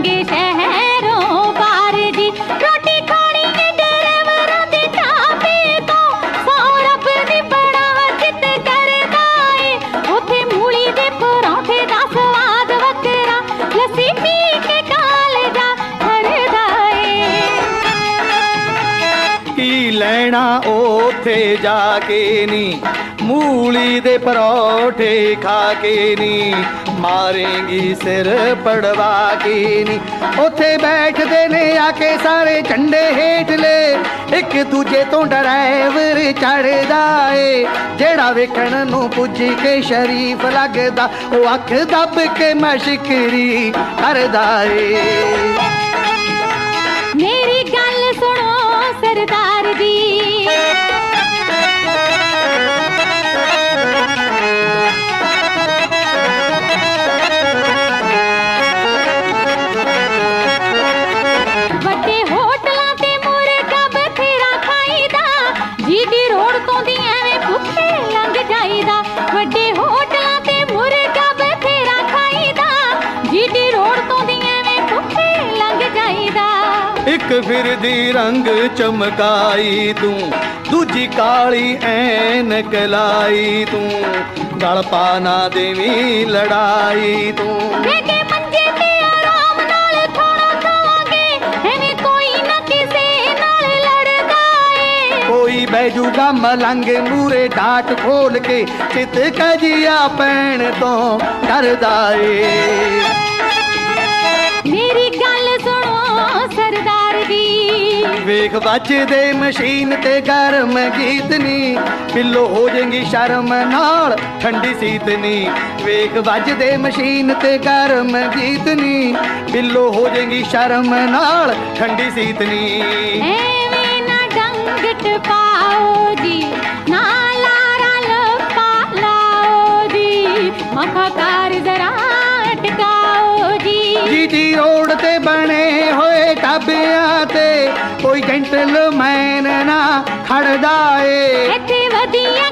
मांगे से ਕੀ ਲੈਣਾ ਉਥੇ ਜਾ ਕੇ ਨੀ। ਮੂਲੀ ਦੇ ਪਰੌਠੇ ਖਾ ਕੇ ਨੀ। ਮਾਰੇਂਗੀ ਸਿਰ ਪੜਵਾ ਕੇ ਨਹੀਂ ਉਥੇ ਬੈਠਦੇ ਨੇ ਆ ਕੇ ਸਾਰੇ ਝੰਡੇ ਹੇਠਲੇ। ਇੱਕ ਦੂਜੇ ਤੋਂ ਡਰਾਈਵਰ ਚੜਦਾ ਏ। ਜਿਹੜਾ ਵੇਖਣ ਨੂੰ ਪੁੱਜ ਕੇ ਸ਼ਰੀਫ ਲੱਗਦਾ, ਉਹ ਅੱਖ ਦੱਬ ਕੇ ਮਸ਼ਕਰੀ ਕਰਦਾ ਏ। ਇੱਕ ਫਿਰਦੀ ਰੰਗ ਚਮਕਾਈ ਤੂੰ ਦੂਜੀ ਕਾਲੀ ਐਨਕ ਲਾਈ ਤੂੰ ਗਲ ਪਾ ਨਾ ਦੇਵੀਂ ਲੜਾਈ ਤੂੰ। ਵੇਗੇ ਮੰਜੇ ਤੇ ਆਰਾਮ ਨਾਲ ਖਾਣਾ ਖਾਵਾਂਗੇ ਐਵੇਂ ਕੋਈ ਨਾ ਕਿਸੇ ਨਾਲ ਲੜਦਾ ਏ ਕੋਈ ਬੈਜੂਗਾ ਮਲੰਗ ਮੂਰੇ ਡਾਟ ਖੋਲ ਕੇ ਚਿੱਤ ਕਜੀਆ ਪੈਣ ਤੋਂ ਡਰਦਾ ਏ ਵੇਖ ਵੱਜਦੇ ਮਸ਼ੀਨ ਤੇ ਗਰਮ ਗੀਤ ਨੀ। ਪਿੱਲੋ ਹੋ ਜਾਏਗੀ ਸ਼ਰਮ ਨਾਲ ਠੰਡੀ ਸੀਤ ਨੀ। ਵੇਖ ਵੱਜਦੇ ਮਸ਼ੀਨ ਤੇ ਗਰਮ ਗੀਤ ਨੀ। ਪਿੱਲੋ ਹੋ ਜਾਏਗੀ ਸ਼ਰਮ ਨਾਲ ਠੰਡੀ ਸੀਤ ਨੀ। ਐਵੇਂ ਨਾ ਡੰਗ ਟਪਾਓ ਜੀ ਨਾ ਲਾਰਾ ਲੱਪਾ ਲਾਓ ਜੀ। ਮਖਾ ਕਾਰ ਜ਼ਰਾ ਟਕਾਓ ਜੀ। ਜੀ ਜੀ ਰੋਡ ਤੇ ਬਣੇ ਹੋਏ ਢਾਬਿਆਂ ਤੇ ਕੋਈ ਜੈਂਟਲਮੈਨ ਨਾ ਖੜਦਾ ਏ। ਇੱਥੇ ਵਧੀਆ